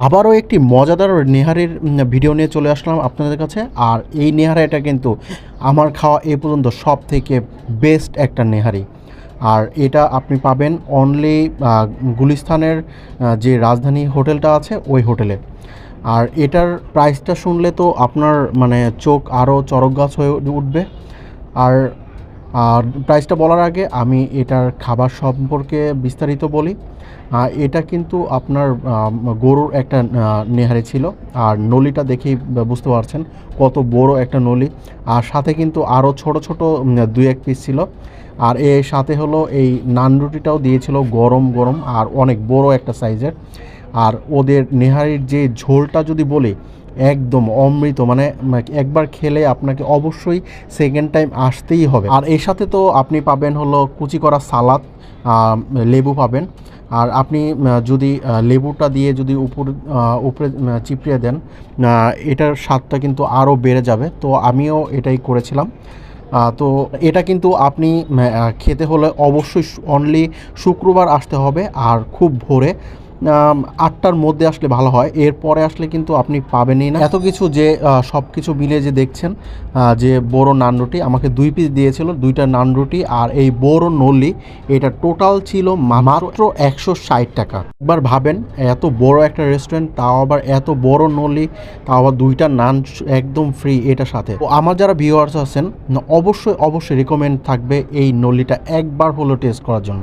আবারও একটি মজাদার নেহারের ভিডিও নিয়ে চলে আসলাম আপনাদের কাছে। আর এই নেহারিটা কিন্তু আমার খাওয়া এ পর্যন্ত সব থেকে বেস্ট একটা নেহারি। আর এটা আপনি পাবেন অনলি গুলিস্তানের যে রাজধানী হোটেলটা আছে, ওই হোটেলে। আর এটার প্রাইসটা শুনলে তো আপনার মানে চোখ আরও চরক গাছ হয়ে উঠবে। আর আর প্রাইসটা বলার আগে আমি এটার খাবার সম্পর্কে বিস্তারিত বলি। এটা কিন্তু আপনার গরুর একটা নেহারি ছিল। আর নলিটা দেখেই বুঝতে পারছেন কত বড় একটা নলি। আর সাথে কিন্তু আরও ছোট ছোট দুই এক পিস ছিল। আর এর সাথে হলো এই নান রুটিটাও দিয়েছিল গরম গরম আর অনেক বড় একটা সাইজের আর ওদের নেহারির যে ঝোলটা যদি বলি একদম অমৃত মানে মানে একবার খেলে আপনাকে অবশ্যই সেকেন্ড টাইম আসতেই হবে। আর এর সাথে তো আপনি পাবেন হলো কুচি করা সালাদ লেবু পাবেন। আর আপনি যদি লেবুটা দিয়ে যদি উপর উপরে চিপড়িয়ে দেন এটার স্বাদটা কিন্তু আরও বেড়ে যাবে। তো আমিও এটাই করেছিলাম। তো এটা কিন্তু আপনি খেতে হলে অবশ্যই অনলি শুক্রবার আসতে হবে। আর খুব ভোরে আটটার মধ্যে আসলে ভালো হয়। এরপরে আসলে কিন্তু আপনি পাবেনই না। এত কিছু যে সব কিছু মিলিয়ে যে দেখছেন যে বড় নান রুটি, আমাকে দুই পিস দিয়েছিল, দুইটা নান রুটি আর এই বড় নলি, এটা টোটাল ছিল মাত্র একশো ষাট টাকা। একবার ভাবেন, এত বড় একটা রেস্টুরেন্ট তাও আবার এত বড় নলি, তাও আবার দুইটা নান একদম ফ্রি এটার সাথে। তো আমার যারা ভিউয়ার্স আছেন, অবশ্যই অবশ্যই রেকমেন্ড থাকবে এই নলিটা একবার হলো টেস্ট করার জন্য।